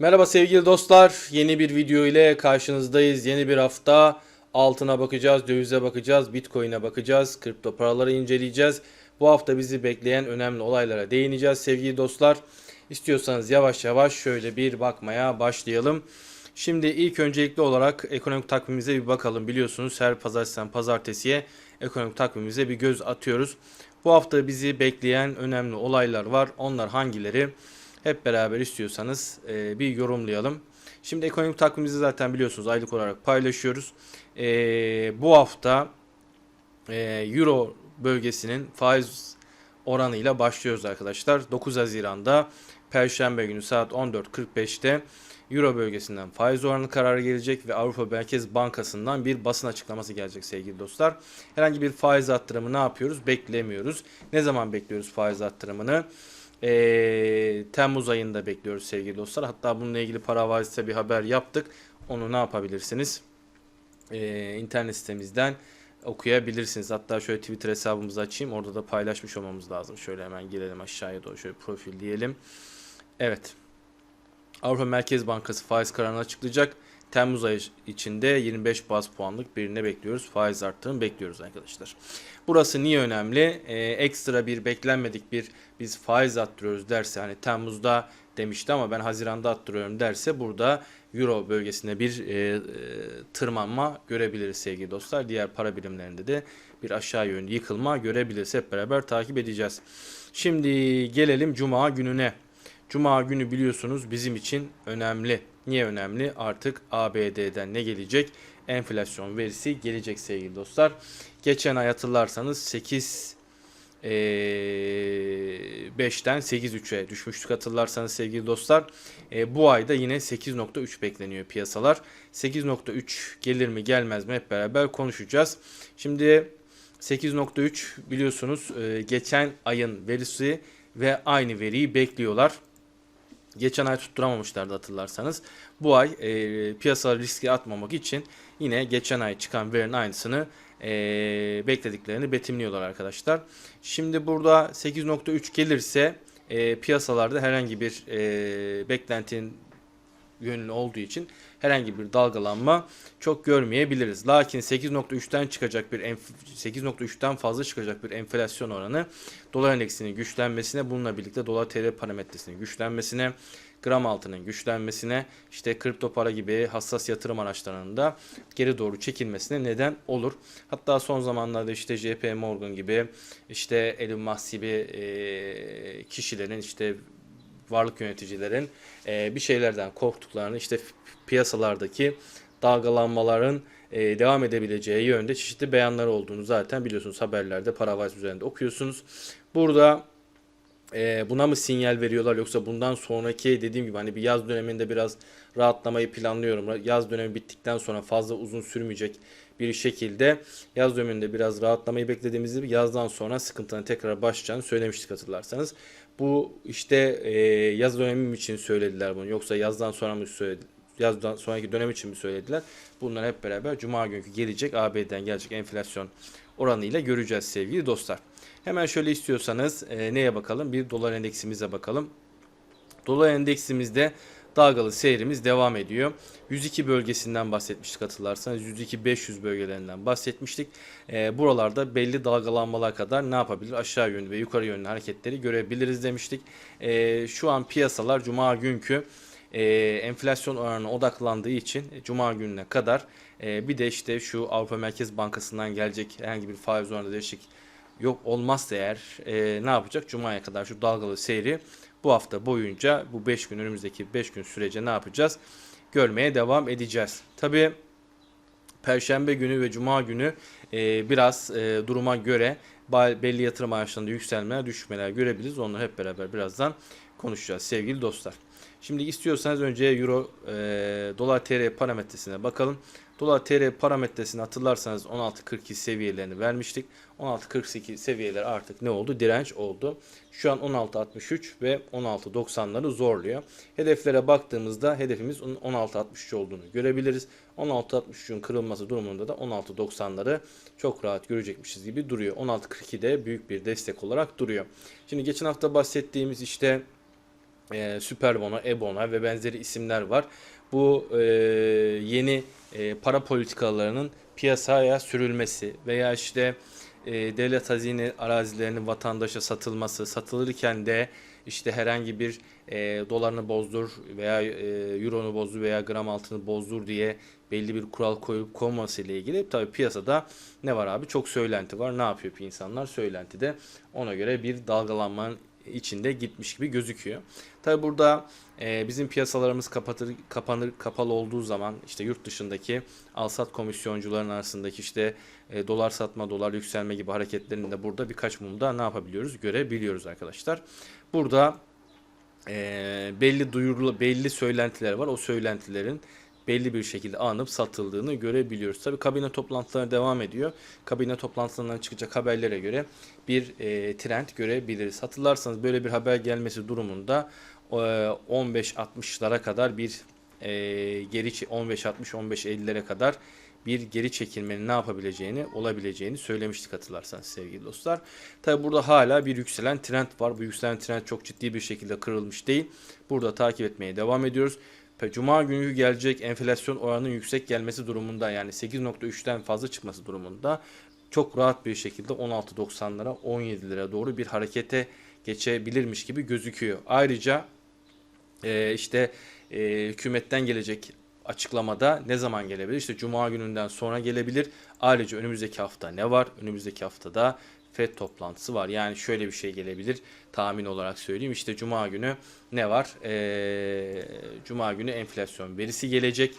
Merhaba sevgili dostlar. Yeni bir video ile karşınızdayız. Yeni bir hafta altına bakacağız, dövize bakacağız, bitcoin'e bakacağız, kripto paraları inceleyeceğiz. Bu hafta bizi bekleyen önemli olaylara değineceğiz sevgili dostlar. İstiyorsanız yavaş yavaş şöyle bir bakmaya başlayalım. Şimdi ilk öncelikli olarak ekonomik takvimimize bir bakalım. Biliyorsunuz her pazartesiden pazartesiye ekonomik takvimimize bir göz atıyoruz. Bu hafta bizi bekleyen önemli olaylar var. Onlar hangileri? Hep beraber istiyorsanız e, bir yorumlayalım. Şimdi ekonomik takvimimizi zaten biliyorsunuz aylık olarak paylaşıyoruz. E, bu hafta e, Euro bölgesinin faiz oranıyla başlıyoruz arkadaşlar. 9 Haziran'da Perşembe günü saat 14.45'te Euro bölgesinden faiz oranı kararı gelecek ve Avrupa Merkez Bankası'ndan bir basın açıklaması gelecek sevgili dostlar. Herhangi bir faiz arttırımı ne yapıyoruz? Beklemiyoruz. Ne zaman bekliyoruz faiz arttırımını? Ee, Temmuz ayında bekliyoruz sevgili dostlar. Hatta bununla ilgili para vaizse bir haber yaptık. Onu ne yapabilirsiniz? Ee, internet sitemizden okuyabilirsiniz. Hatta şöyle Twitter hesabımızı açayım. Orada da paylaşmış olmamız lazım. Şöyle hemen gelelim aşağıya doğru. Şöyle profil diyelim. Evet. Avrupa Merkez Bankası faiz kararını açıklayacak. Temmuz ayı içinde 25 baz puanlık birine bekliyoruz. Faiz arttırım bekliyoruz arkadaşlar. Burası niye önemli? Ee, ekstra bir beklenmedik bir biz faiz arttırıyoruz derse hani Temmuz'da demişti ama ben Haziran'da arttırıyorum derse burada Euro bölgesinde bir e, e, tırmanma görebiliriz sevgili dostlar. Diğer para birimlerinde de bir aşağı yönlü yıkılma görebiliriz. Hep beraber takip edeceğiz. Şimdi gelelim Cuma gününe. Cuma günü biliyorsunuz bizim için önemli. Niye önemli? Artık ABD'den ne gelecek? Enflasyon verisi gelecek sevgili dostlar. Geçen ay hatırlarsanız 8 e, 5'ten 8.3'e düşmüştük hatırlarsanız sevgili dostlar. E, bu ayda yine 8.3 bekleniyor piyasalar. 8.3 gelir mi gelmez mi hep beraber konuşacağız. Şimdi 8.3 biliyorsunuz e, geçen ayın verisi ve aynı veriyi bekliyorlar. Geçen ay tutturamamışlardı hatırlarsanız. Bu ay e, piyasa riski atmamak için yine geçen ay çıkan verinin aynısını e, beklediklerini betimliyorlar arkadaşlar. Şimdi burada 8.3 gelirse e, piyasalarda herhangi bir e, beklentinin yönlü olduğu için herhangi bir dalgalanma çok görmeyebiliriz. Lakin 8.3'ten çıkacak bir 8.3'ten fazla çıkacak bir enflasyon oranı dolar endeksinin güçlenmesine bununla birlikte dolar TL parametresinin güçlenmesine gram altının güçlenmesine işte kripto para gibi hassas yatırım araçlarının da geri doğru çekilmesine neden olur. Hatta son zamanlarda işte JP Morgan gibi işte Elon Musk gibi kişilerin işte varlık yöneticilerin bir şeylerden korktuklarını işte piyasalardaki dalgalanmaların e, devam edebileceği yönde çeşitli beyanlar olduğunu zaten biliyorsunuz haberlerde paravaiz üzerinde okuyorsunuz. Burada e, buna mı sinyal veriyorlar yoksa bundan sonraki dediğim gibi hani bir yaz döneminde biraz rahatlamayı planlıyorum. Yaz dönemi bittikten sonra fazla uzun sürmeyecek bir şekilde yaz döneminde biraz rahatlamayı beklediğimiz gibi yazdan sonra sıkıntının tekrar başlayacağını söylemiştik hatırlarsanız. Bu işte e, yaz dönemi için söylediler bunu yoksa yazdan sonra mı söyledi yazdan sonraki dönem için mi söylediler? Bunlar hep beraber Cuma günkü gelecek AB'den gelecek enflasyon oranıyla göreceğiz sevgili dostlar. Hemen şöyle istiyorsanız e, neye bakalım? Bir dolar endeksimize bakalım. Dolar endeksimizde dalgalı seyrimiz devam ediyor. 102 bölgesinden bahsetmiştik hatırlarsanız. 102-500 bölgelerinden bahsetmiştik. E, buralarda belli dalgalanmalar kadar ne yapabilir? Aşağı yönlü ve yukarı yönlü hareketleri görebiliriz demiştik. E, şu an piyasalar Cuma günkü e, enflasyon oranına odaklandığı için e, Cuma gününe kadar e, bir de işte şu Avrupa Merkez Bankası'ndan gelecek herhangi bir faiz oranında değişik yok olmazsa eğer e, ne yapacak? Cuma'ya kadar şu dalgalı seyri bu hafta boyunca bu 5 gün önümüzdeki 5 gün sürece ne yapacağız? Görmeye devam edeceğiz. Tabi Perşembe günü ve Cuma günü e, biraz e, duruma göre belli yatırım araçlarında yükselmeler, düşmeler görebiliriz. Onları hep beraber birazdan konuşacağız sevgili dostlar. Şimdi istiyorsanız önce Euro e, Dolar TR parametresine bakalım. Dolar TR parametresini hatırlarsanız 16.42 seviyelerini vermiştik. 16.42 seviyeler artık ne oldu? Direnç oldu. Şu an 16.63 ve 16.90'ları zorluyor. Hedeflere baktığımızda hedefimiz 16.63 olduğunu görebiliriz. 16.63'ün kırılması durumunda da 16.90'ları çok rahat görecekmişiz gibi duruyor. 16.42 de büyük bir destek olarak duruyor. Şimdi geçen hafta bahsettiğimiz işte e, Superbona, Ebona ve benzeri isimler var. Bu e, yeni e, para politikalarının piyasaya sürülmesi veya işte e, devlet hazine arazilerinin vatandaşa satılması, satılırken de işte herhangi bir e, dolarını bozdur veya e, euronu bozdur veya gram altını bozdur diye belli bir kural koyup konması ile ilgili tabii piyasada ne var abi? Çok söylenti var. Ne yapıyor insanlar? Söylentide ona göre bir dalgalanmanın içinde gitmiş gibi gözüküyor. Tabi burada e, bizim piyasalarımız kapatır, kapanır, kapalı olduğu zaman işte yurt dışındaki alsat komisyoncuların arasındaki işte e, dolar satma, dolar yükselme gibi hareketlerini de burada birkaç mumda ne yapabiliyoruz? Görebiliyoruz arkadaşlar. Burada e, belli duyurulu, belli söylentiler var. O söylentilerin belli bir şekilde alınıp satıldığını görebiliyoruz. Tabi kabine toplantıları devam ediyor. Kabine toplantılarından çıkacak haberlere göre bir e, trend görebiliriz. Hatırlarsanız böyle bir haber gelmesi durumunda e, 15-60'lara kadar bir e, geri 15-60-15-50'lere kadar bir geri çekilmenin ne yapabileceğini, olabileceğini söylemiştik hatırlarsanız sevgili dostlar. Tabi burada hala bir yükselen trend var. Bu yükselen trend çok ciddi bir şekilde kırılmış değil. Burada takip etmeye devam ediyoruz. Cuma günü gelecek enflasyon oranının yüksek gelmesi durumunda yani 8.3'ten fazla çıkması durumunda çok rahat bir şekilde 16.90'lara 17'lere doğru bir harekete geçebilirmiş gibi gözüküyor. Ayrıca e, işte e, hükümetten gelecek açıklamada ne zaman gelebilir? İşte Cuma gününden sonra gelebilir. Ayrıca önümüzdeki hafta ne var? Önümüzdeki haftada FED toplantısı var. Yani şöyle bir şey gelebilir tahmin olarak söyleyeyim. İşte Cuma günü ne var? Ee, Cuma günü enflasyon verisi gelecek.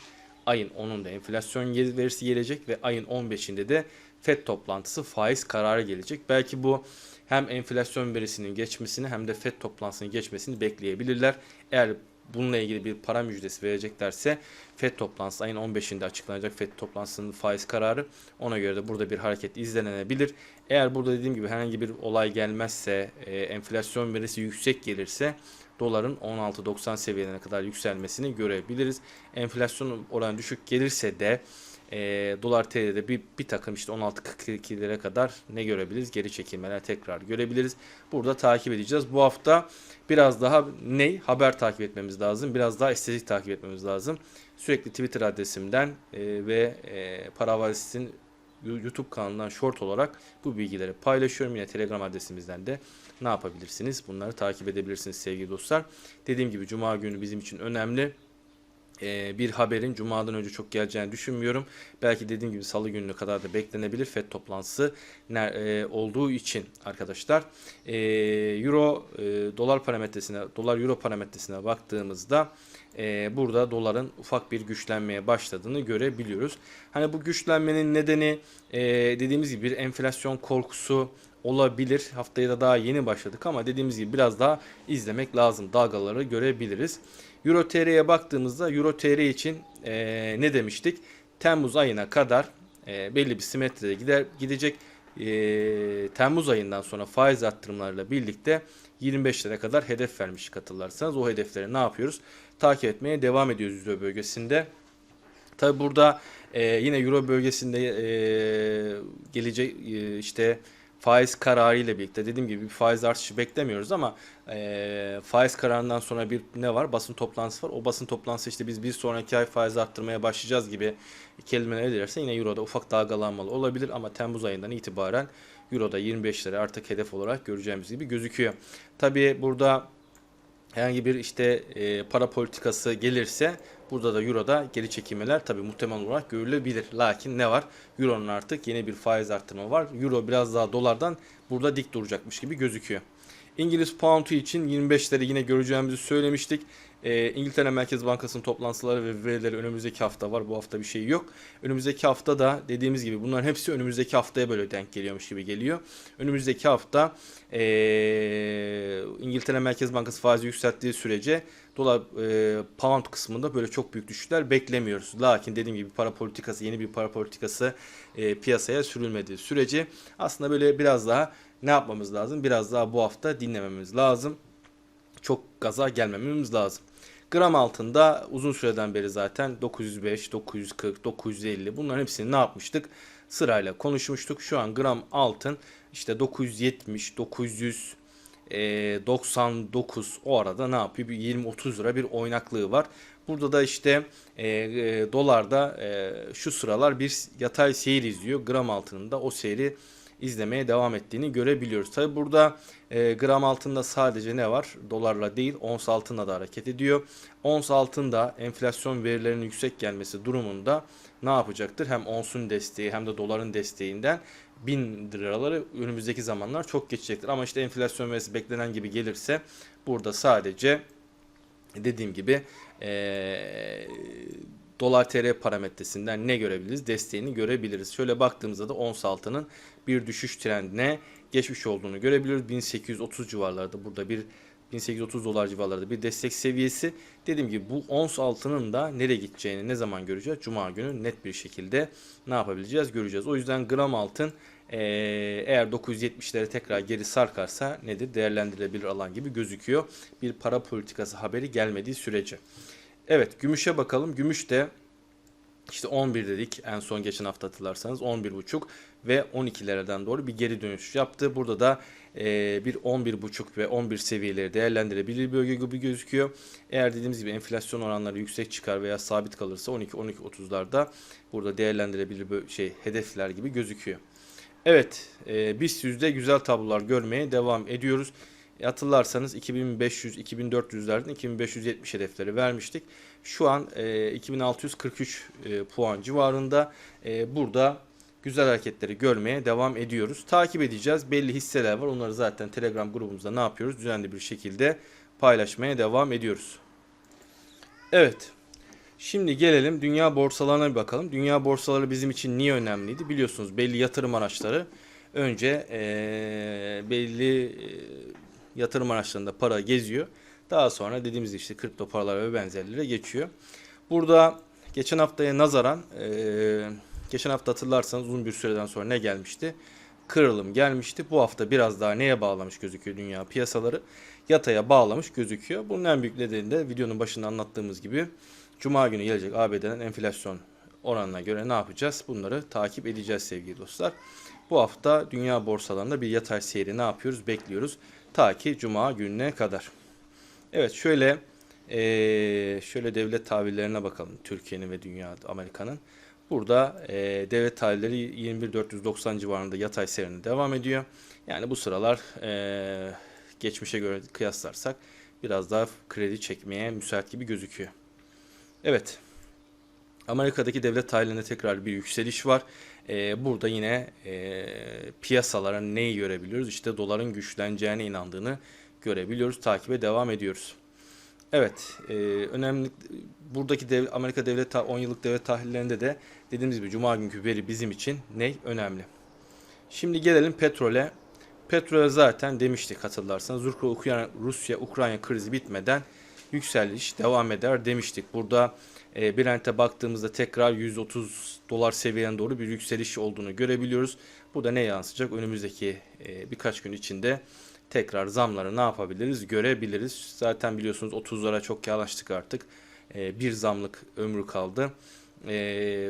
Ayın 10'unda enflasyon verisi gelecek ve ayın 15'inde de FED toplantısı faiz kararı gelecek. Belki bu hem enflasyon verisinin geçmesini hem de FED toplantısının geçmesini bekleyebilirler. Eğer bununla ilgili bir para müjdesi vereceklerse FED toplantısı ayın 15'inde açıklanacak FED toplantısının faiz kararı. Ona göre de burada bir hareket izlenebilir. Eğer burada dediğim gibi herhangi bir olay gelmezse, e, enflasyon verisi yüksek gelirse doların 16.90 seviyelerine kadar yükselmesini görebiliriz. Enflasyon oranı düşük gelirse de e, dolar TL'de bir, bir takım işte 16.42'lere kadar ne görebiliriz? Geri çekilmeler tekrar görebiliriz. Burada takip edeceğiz. Bu hafta biraz daha ne? Haber takip etmemiz lazım. Biraz daha estetik takip etmemiz lazım. Sürekli Twitter adresimden e, ve e, Paravalis'in YouTube kanalından short olarak bu bilgileri paylaşıyorum. Yine Telegram adresimizden de ne yapabilirsiniz? Bunları takip edebilirsiniz sevgili dostlar. Dediğim gibi Cuma günü bizim için önemli bir haberin Cuma'dan önce çok geleceğini düşünmüyorum. Belki dediğim gibi Salı gününe kadar da beklenebilir FED toplantısı olduğu için arkadaşlar. Euro dolar parametresine, dolar Euro parametresine baktığımızda burada doların ufak bir güçlenmeye başladığını görebiliyoruz. Hani bu güçlenmenin nedeni dediğimiz gibi bir enflasyon korkusu olabilir. Haftaya da daha yeni başladık ama dediğimiz gibi biraz daha izlemek lazım. Dalgaları görebiliriz. Euro TL'ye baktığımızda Euro TL için e, ne demiştik? Temmuz ayına kadar e, belli bir simetrede gider gidecek. E, Temmuz ayından sonra faiz arttırımlarıyla birlikte 25 lira kadar hedef vermiş katılırsanız o hedefleri ne yapıyoruz? Takip etmeye devam ediyoruz Euro bölgesinde. Tabi burada e, yine Euro bölgesinde e, gelecek e, işte faiz kararı ile birlikte dediğim gibi bir faiz artışı beklemiyoruz ama e, faiz kararından sonra bir ne var? Basın toplantısı var. O basın toplantısı işte biz bir sonraki ay faiz arttırmaya başlayacağız gibi kelimeler ederse yine Euro'da ufak dalgalanmalı olabilir ama Temmuz ayından itibaren Euro'da 25 lira artık hedef olarak göreceğimiz gibi gözüküyor. Tabii burada herhangi bir işte e, para politikası gelirse burada da Euro'da geri çekilmeler tabii muhtemel olarak görülebilir. Lakin ne var? Euro'nun artık yeni bir faiz arttırma var. Euro biraz daha dolardan burada dik duracakmış gibi gözüküyor. İngiliz pound'u için 25'leri yine göreceğimizi söylemiştik. E, İngiltere Merkez Bankası'nın toplantıları ve verileri önümüzdeki hafta var. Bu hafta bir şey yok. Önümüzdeki hafta da dediğimiz gibi bunların hepsi önümüzdeki haftaya böyle denk geliyormuş gibi geliyor. Önümüzdeki hafta e, İngiltere Merkez Bankası faizi yükselttiği sürece dolar e, pound kısmında böyle çok büyük düşüşler beklemiyoruz. Lakin dediğim gibi para politikası yeni bir para politikası e, piyasaya sürülmediği sürece aslında böyle biraz daha ne yapmamız lazım? Biraz daha bu hafta dinlememiz lazım. Çok gaza gelmememiz lazım. Gram altında uzun süreden beri zaten 905, 940, 950 bunların hepsini ne yapmıştık? Sırayla konuşmuştuk. Şu an gram altın işte 970, 900 e, 99 o arada ne yapıyor? Bir 20-30 lira bir oynaklığı var. Burada da işte e, e, dolarda e, şu sıralar bir yatay seyir izliyor. Gram altının da o seyri izlemeye devam ettiğini görebiliyoruz. Tabi burada e, gram altında sadece ne var? Dolarla değil ons altınla da hareket ediyor. Ons altında enflasyon verilerinin yüksek gelmesi durumunda ne yapacaktır? Hem onsun desteği hem de doların desteğinden 1000 liraları önümüzdeki zamanlar çok geçecektir. Ama işte enflasyon verisi beklenen gibi gelirse burada sadece dediğim gibi eee dolar tr parametresinden ne görebiliriz? Desteğini görebiliriz. Şöyle baktığımızda da ons altının bir düşüş trendine geçmiş olduğunu görebiliyoruz. 1830 civarlarda burada bir 1830 dolar civarlarında bir destek seviyesi. Dediğim gibi bu ons altının da nereye gideceğini ne zaman göreceğiz? Cuma günü net bir şekilde ne yapabileceğiz göreceğiz. O yüzden gram altın eğer 970'lere tekrar geri sarkarsa nedir? Değerlendirilebilir alan gibi gözüküyor. Bir para politikası haberi gelmediği sürece. Evet gümüşe bakalım. Gümüş de işte 11 dedik en son geçen hafta hatırlarsanız 11.5 ve 12'lerden doğru bir geri dönüş yaptı. Burada da e, bir 11.5 ve 11 seviyeleri değerlendirebilir bölge gibi gözüküyor. Eğer dediğimiz gibi enflasyon oranları yüksek çıkar veya sabit kalırsa 12-12.30'larda burada değerlendirebilir şey hedefler gibi gözüküyor. Evet, e, BIST yüzde güzel tablolar görmeye devam ediyoruz. E, hatırlarsanız 2500-2400'lerden 2570 hedefleri vermiştik. Şu an e, 2643 e, puan civarında. E, burada güzel hareketleri görmeye devam ediyoruz. Takip edeceğiz. Belli hisseler var. Onları zaten Telegram grubumuzda ne yapıyoruz? Düzenli bir şekilde paylaşmaya devam ediyoruz. Evet. Şimdi gelelim dünya borsalarına bir bakalım. Dünya borsaları bizim için niye önemliydi? Biliyorsunuz belli yatırım araçları önce eee, belli eee, yatırım araçlarında para geziyor. Daha sonra dediğimiz işte kripto paralar ve benzerlere geçiyor. Burada geçen haftaya nazaran eee, geçen hafta hatırlarsanız uzun bir süreden sonra ne gelmişti? Kırılım gelmişti. Bu hafta biraz daha neye bağlamış gözüküyor dünya piyasaları? Yataya bağlamış gözüküyor. Bunun en büyük nedeni de videonun başında anlattığımız gibi Cuma günü gelecek ABD'den enflasyon oranına göre ne yapacağız? Bunları takip edeceğiz sevgili dostlar. Bu hafta dünya borsalarında bir yatay seyri ne yapıyoruz? Bekliyoruz. Ta ki Cuma gününe kadar. Evet şöyle eee, şöyle devlet tahvillerine bakalım. Türkiye'nin ve dünya Amerika'nın. Burada eee, devlet tahvilleri 21.490 civarında yatay seyrine devam ediyor. Yani bu sıralar eee, geçmişe göre kıyaslarsak biraz daha kredi çekmeye müsait gibi gözüküyor. Evet. Amerika'daki devlet tahvilinde tekrar bir yükseliş var. Ee, burada yine e, piyasalara neyi görebiliyoruz? İşte doların güçleneceğine inandığını görebiliyoruz. Takibe devam ediyoruz. Evet, e, önemli buradaki dev, Amerika devlet ta- 10 yıllık devlet tahvillerinde de dediğimiz gibi cuma günkü veri bizim için ne önemli. Şimdi gelelim petrole. Petrole zaten demiştik hatırlarsanız Rusya Rusya Ukrayna krizi bitmeden yükseliş devam eder demiştik. Burada e, Brent'e baktığımızda tekrar 130 dolar seviyene doğru bir yükseliş olduğunu görebiliyoruz. Bu da ne yansıyacak? Önümüzdeki e, birkaç gün içinde tekrar zamları ne yapabiliriz? Görebiliriz. Zaten biliyorsunuz 30'lara çok yanaştık artık. E, bir zamlık ömrü kaldı. E,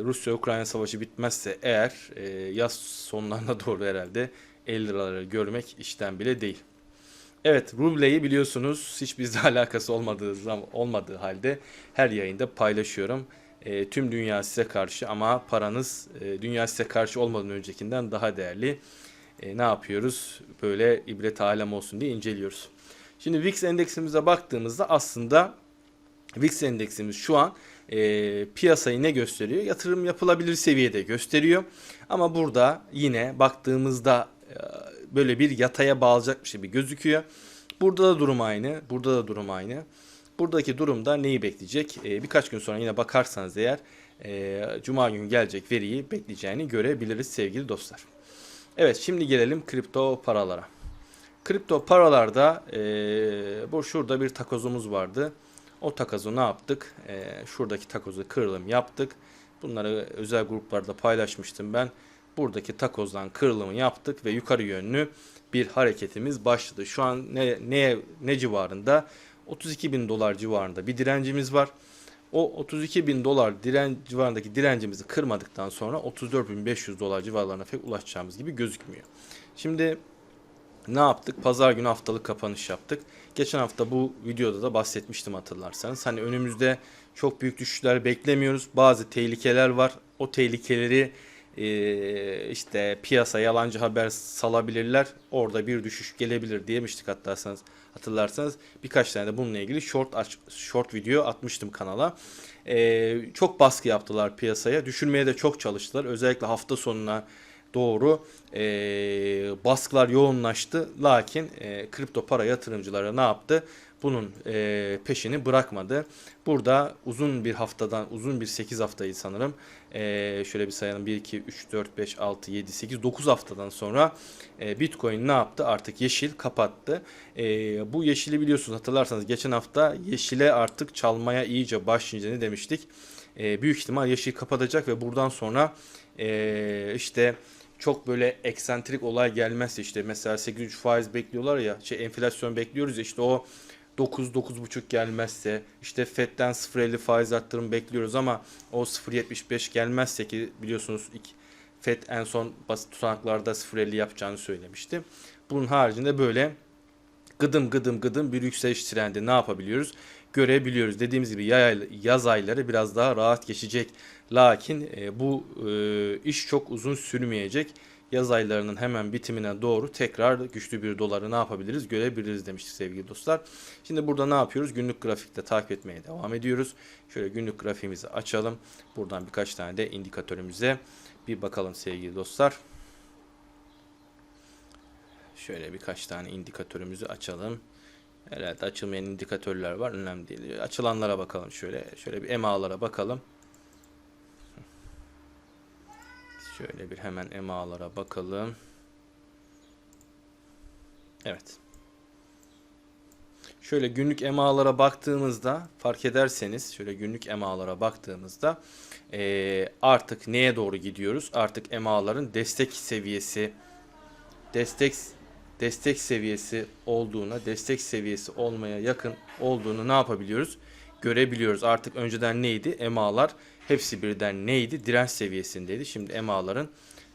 Rusya-Ukrayna savaşı bitmezse eğer e, yaz sonlarına doğru herhalde 50 liraları görmek işten bile değil. Evet, rubleyi biliyorsunuz hiç bizle alakası olmadığı zam olmadığı halde her yayında paylaşıyorum. E, tüm dünya size karşı ama paranız e, dünya size karşı olmadan öncekinden daha değerli. E, ne yapıyoruz? Böyle ibret alem olsun diye inceliyoruz. Şimdi VIX endeksimize baktığımızda aslında VIX endeksimiz şu an e, piyasayı ne gösteriyor? Yatırım yapılabilir seviyede gösteriyor. Ama burada yine baktığımızda e, böyle bir yataya bağlayacakmış gibi gözüküyor. Burada da durum aynı. Burada da durum aynı. Buradaki durumda neyi bekleyecek? E, birkaç gün sonra yine bakarsanız eğer e, Cuma günü gelecek veriyi bekleyeceğini görebiliriz sevgili dostlar. Evet şimdi gelelim kripto paralara. Kripto paralarda e, bu şurada bir takozumuz vardı. O takozu ne yaptık? E, şuradaki takozu kırılım yaptık. Bunları özel gruplarda paylaşmıştım ben. Buradaki takozdan kırılımı yaptık ve yukarı yönlü bir hareketimiz başladı. Şu an ne ne ne civarında? 32 bin dolar civarında bir direncimiz var. O 32 bin dolar diren civarındaki direncimizi kırmadıktan sonra 34.500 dolar civarlarına pek ulaşacağımız gibi gözükmüyor. Şimdi ne yaptık? Pazar günü haftalık kapanış yaptık. Geçen hafta bu videoda da bahsetmiştim hatırlarsanız. Hani önümüzde çok büyük düşüşler beklemiyoruz. Bazı tehlikeler var. O tehlikeleri e, işte piyasa yalancı haber salabilirler. Orada bir düşüş gelebilir diyemiştik hatırlarsanız. Hatırlarsanız birkaç tane de bununla ilgili short aç, short video atmıştım kanala. E, çok baskı yaptılar piyasaya. Düşürmeye de çok çalıştılar. Özellikle hafta sonuna doğru e, baskılar yoğunlaştı. Lakin e, kripto para yatırımcıları ne yaptı? Bunun e, peşini bırakmadı. Burada uzun bir haftadan, uzun bir 8 haftayı sanırım. E, şöyle bir sayalım. 1, 2, 3, 4, 5, 6, 7, 8, 9 haftadan sonra e, Bitcoin ne yaptı? Artık yeşil kapattı. E, bu yeşili biliyorsunuz hatırlarsanız geçen hafta yeşile artık çalmaya iyice başlayınca ne demiştik? E, büyük ihtimal yeşil kapatacak ve buradan sonra e, işte çok böyle eksantrik olay gelmezse işte mesela 8,5 faiz bekliyorlar ya şey enflasyon bekliyoruz ya işte o 9 9,5 gelmezse işte FED'den 0.50 faiz arttırım bekliyoruz ama o 0.75 gelmezse ki biliyorsunuz ilk FED en son basit tutanaklarda 0.50 yapacağını söylemişti. Bunun haricinde böyle gıdım gıdım gıdım bir yükseliş trendi ne yapabiliyoruz? Görebiliyoruz. Dediğimiz gibi yaz ayları biraz daha rahat geçecek. Lakin e, bu e, iş çok uzun sürmeyecek. Yaz aylarının hemen bitimine doğru tekrar güçlü bir doları ne yapabiliriz görebiliriz demiştik sevgili dostlar. Şimdi burada ne yapıyoruz? Günlük grafikte takip etmeye devam ediyoruz. Şöyle günlük grafiğimizi açalım. Buradan birkaç tane de indikatörümüze bir bakalım sevgili dostlar. Şöyle birkaç tane indikatörümüzü açalım. Herhalde açılmayan indikatörler var. Önemli değil. Açılanlara bakalım şöyle. Şöyle bir EMA'lara bakalım. Şöyle bir hemen EMA'lara bakalım. Evet. Şöyle günlük EMA'lara baktığımızda fark ederseniz şöyle günlük EMA'lara baktığımızda e, artık neye doğru gidiyoruz? Artık EMA'ların destek seviyesi destek destek seviyesi olduğuna, destek seviyesi olmaya yakın olduğunu ne yapabiliyoruz? Görebiliyoruz. Artık önceden neydi? EMA'lar hepsi birden neydi? Direnç seviyesindeydi. Şimdi EMA'ların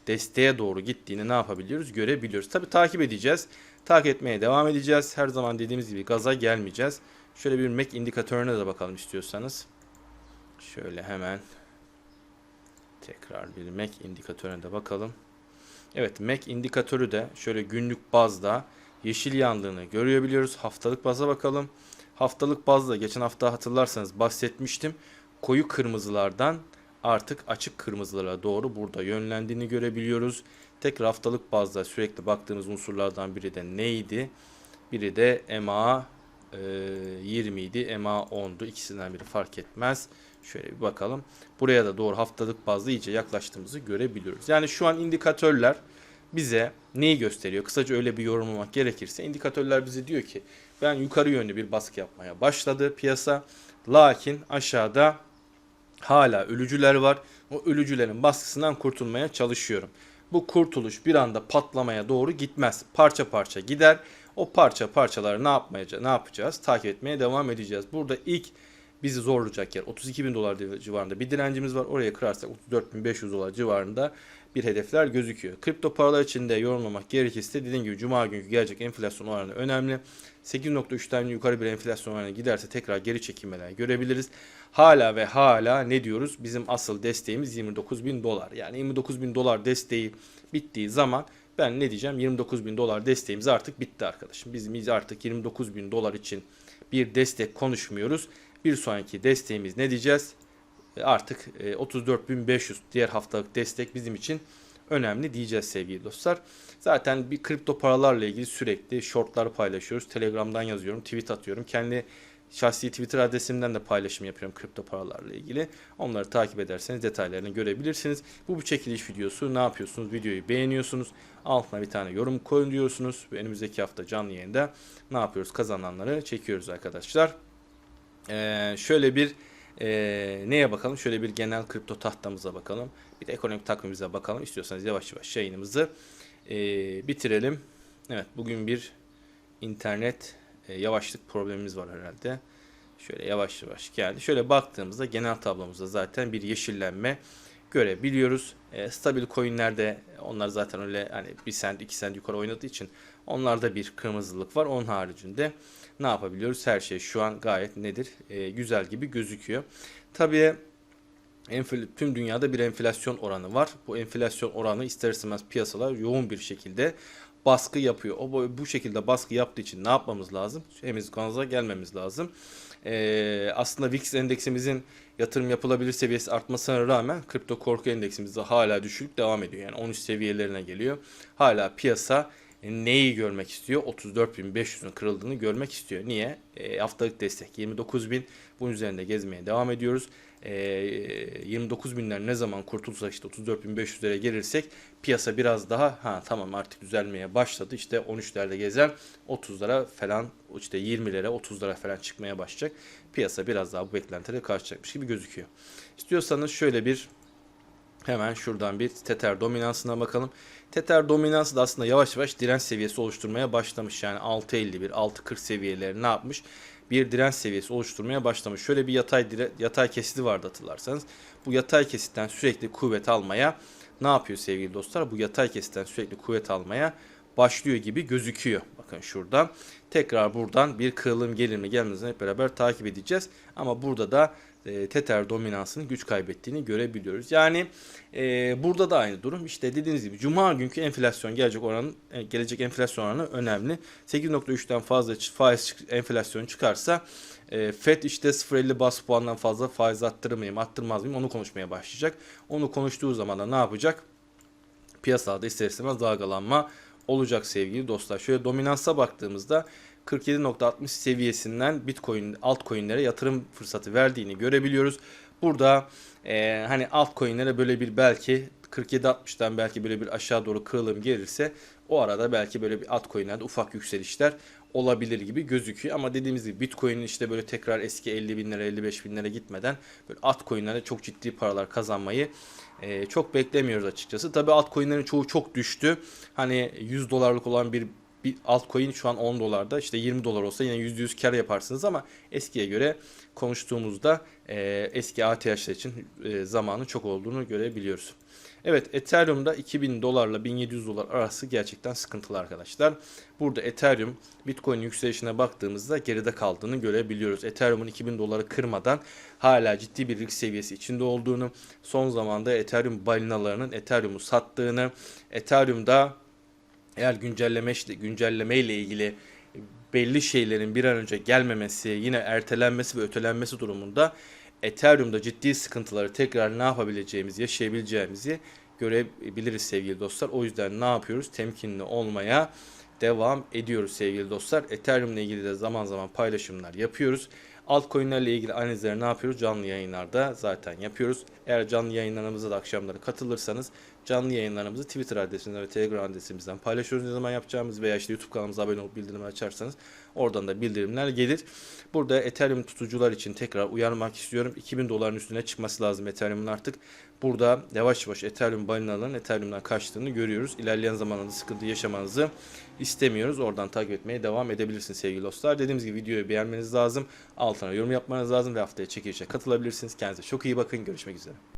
desteğe doğru gittiğini ne yapabiliyoruz? Görebiliyoruz. Tabi takip edeceğiz. Takip etmeye devam edeceğiz. Her zaman dediğimiz gibi gaza gelmeyeceğiz. Şöyle bir MAC indikatörüne de bakalım istiyorsanız. Şöyle hemen tekrar bir MAC indikatörüne de bakalım. Evet MAC indikatörü de şöyle günlük bazda yeşil yandığını görebiliyoruz. Haftalık baza bakalım. Haftalık bazda geçen hafta hatırlarsanız bahsetmiştim. Koyu kırmızılardan artık açık kırmızılara doğru burada yönlendiğini görebiliyoruz. Tek haftalık bazda sürekli baktığımız unsurlardan biri de neydi? Biri de EMA e, 20 idi. EMA 10'du. İkisinden biri fark etmez. Şöyle bir bakalım. Buraya da doğru haftalık bazda iyice yaklaştığımızı görebiliyoruz. Yani şu an indikatörler bize neyi gösteriyor? Kısaca öyle bir yorumlamak gerekirse indikatörler bize diyor ki ben yukarı yönlü bir baskı yapmaya başladı piyasa. Lakin aşağıda hala ölücüler var. O ölücülerin baskısından kurtulmaya çalışıyorum. Bu kurtuluş bir anda patlamaya doğru gitmez. Parça parça gider. O parça parçaları ne yapmayacağız? Ne yapacağız? Takip etmeye devam edeceğiz. Burada ilk bizi zorlayacak yer 32 bin dolar civarında bir direncimiz var. Oraya kırarsak 34.500 dolar civarında bir hedefler gözüküyor. Kripto paralar için de yorumlamak gerekirse dediğim gibi cuma günkü gelecek enflasyon oranı önemli. 8.3'ten yukarı bir enflasyon oranı giderse tekrar geri çekilmeler görebiliriz. Hala ve hala ne diyoruz? Bizim asıl desteğimiz 29 bin dolar. Yani 29 bin dolar desteği bittiği zaman ben ne diyeceğim? 29 bin dolar desteğimiz artık bitti arkadaşım. Biz artık 29 bin dolar için bir destek konuşmuyoruz. Bir sonraki desteğimiz ne diyeceğiz? E, artık 34.500 e, diğer haftalık destek bizim için önemli diyeceğiz sevgili dostlar. Zaten bir kripto paralarla ilgili sürekli shortlar paylaşıyoruz. Telegram'dan yazıyorum, tweet atıyorum. Kendi şahsi Twitter adresimden de paylaşım yapıyorum kripto paralarla ilgili. Onları takip ederseniz detaylarını görebilirsiniz. Bu bir çekiliş videosu. Ne yapıyorsunuz? Videoyu beğeniyorsunuz. Altına bir tane yorum koyun diyorsunuz. Ve önümüzdeki hafta canlı yayında ne yapıyoruz? Kazananları çekiyoruz arkadaşlar. Ee, şöyle bir e, neye bakalım? Şöyle bir genel kripto tahtamıza bakalım. Bir de ekonomik takvimimize bakalım. İstiyorsanız yavaş yavaş yayınımızı e, bitirelim. Evet bugün bir internet e, yavaşlık problemimiz var herhalde. Şöyle yavaş yavaş geldi. Şöyle baktığımızda genel tablomuzda zaten bir yeşillenme görebiliyoruz. E, stabil coinlerde onlar zaten öyle hani 1 sent 2 sent yukarı oynadığı için onlarda bir kırmızılık var. Onun haricinde ne yapabiliyoruz? Her şey şu an gayet nedir? E, güzel gibi gözüküyor. Tabii tüm dünyada bir enflasyon oranı var. Bu enflasyon oranı ister istemez piyasalar yoğun bir şekilde baskı yapıyor. O bu- şekilde baskı yaptığı için ne yapmamız lazım? Hemiz gaza gelmemiz lazım. Ee, aslında VIX endeksimizin yatırım yapılabilir seviyesi artmasına rağmen kripto korku endeksimiz de hala düşük devam ediyor. Yani 13 seviyelerine geliyor. Hala piyasa e, neyi görmek istiyor? 34.500'ün kırıldığını görmek istiyor. Niye? E, haftalık destek 29.000 bunun üzerinde gezmeye devam ediyoruz. E, 29 binler ne zaman kurtulsak işte 34.500'lere gelirsek piyasa biraz daha ha tamam artık düzelmeye başladı. İşte 13'lerde gezer 30'lara falan işte 20'lere 30'lara falan çıkmaya başlayacak. Piyasa biraz daha bu beklentilere karşılayacakmış gibi gözüküyor. İstiyorsanız şöyle bir Hemen şuradan bir Tether dominansına bakalım. Tether dominansı da aslında yavaş yavaş direnç seviyesi oluşturmaya başlamış. Yani 6.51, 6.40 seviyeleri ne yapmış? Bir direnç seviyesi oluşturmaya başlamış. Şöyle bir yatay dire- yatay kesiti vardı hatırlarsanız. Bu yatay kesitten sürekli kuvvet almaya ne yapıyor sevgili dostlar? Bu yatay kesitten sürekli kuvvet almaya başlıyor gibi gözüküyor. Bakın şuradan. Tekrar buradan bir kırılım gelir mi gelmez mi hep beraber takip edeceğiz. Ama burada da e, Tether dominansının güç kaybettiğini görebiliyoruz. Yani e, burada da aynı durum. İşte dediğiniz gibi Cuma günkü enflasyon gelecek oranı e, gelecek enflasyon oranı önemli. 8.3'ten fazla faiz enflasyon çıkarsa e, FED işte 0.50 bas puandan fazla faiz arttırır mıyım, arttırmaz mıyım onu konuşmaya başlayacak. Onu konuştuğu zaman da ne yapacak? Piyasada ister istemez dalgalanma olacak sevgili dostlar. Şöyle dominansa baktığımızda 47.60 seviyesinden Bitcoin altcoin'lere yatırım fırsatı verdiğini görebiliyoruz. Burada e, hani altcoin'lere böyle bir belki 47.60'dan belki böyle bir aşağı doğru kırılım gelirse o arada belki böyle bir altcoin'lerde ufak yükselişler olabilir gibi gözüküyor. Ama dediğimiz gibi Bitcoin'in işte böyle tekrar eski 50 bin lira 55 bin lira gitmeden böyle altcoin'lerde çok ciddi paralar kazanmayı e, çok beklemiyoruz açıkçası. Tabi altcoin'lerin çoğu çok düştü. Hani 100 dolarlık olan bir bir altcoin şu an 10 dolarda işte 20 dolar olsa yine %100 kar yaparsınız ama eskiye göre konuştuğumuzda e, eski ATH'ler için e, zamanı çok olduğunu görebiliyoruz. Evet Ethereum'da 2000 dolarla 1700 dolar arası gerçekten sıkıntılı arkadaşlar. Burada Ethereum Bitcoin yükselişine baktığımızda geride kaldığını görebiliyoruz. Ethereum'un 2000 doları kırmadan hala ciddi bir risk seviyesi içinde olduğunu, son zamanda Ethereum balinalarının Ethereum'u sattığını, Ethereum'da eğer güncelleme işte güncelleme ile ilgili belli şeylerin bir an önce gelmemesi, yine ertelenmesi ve ötelenmesi durumunda Ethereum'da ciddi sıkıntıları tekrar ne yapabileceğimizi, yaşayabileceğimizi görebiliriz sevgili dostlar. O yüzden ne yapıyoruz? Temkinli olmaya devam ediyoruz sevgili dostlar. Ethereum ile ilgili de zaman zaman paylaşımlar yapıyoruz. Altcoin'lerle ilgili analizleri ne yapıyoruz? Canlı yayınlarda zaten yapıyoruz. Eğer canlı yayınlarımıza da akşamları katılırsanız canlı yayınlarımızı Twitter adresinden ve Telegram adresimizden paylaşıyoruz ne zaman yapacağımız veya işte YouTube kanalımıza abone olup bildirim açarsanız oradan da bildirimler gelir. Burada Ethereum tutucular için tekrar uyarmak istiyorum. 2000 doların üstüne çıkması lazım Ethereum'un artık. Burada yavaş yavaş Ethereum balinaların Ethereum'dan kaçtığını görüyoruz. İlerleyen zamanlarda sıkıntı yaşamanızı istemiyoruz. Oradan takip etmeye devam edebilirsiniz sevgili dostlar. Dediğimiz gibi videoyu beğenmeniz lazım. Altına yorum yapmanız lazım ve haftaya çekilişe katılabilirsiniz. Kendinize çok iyi bakın. Görüşmek üzere.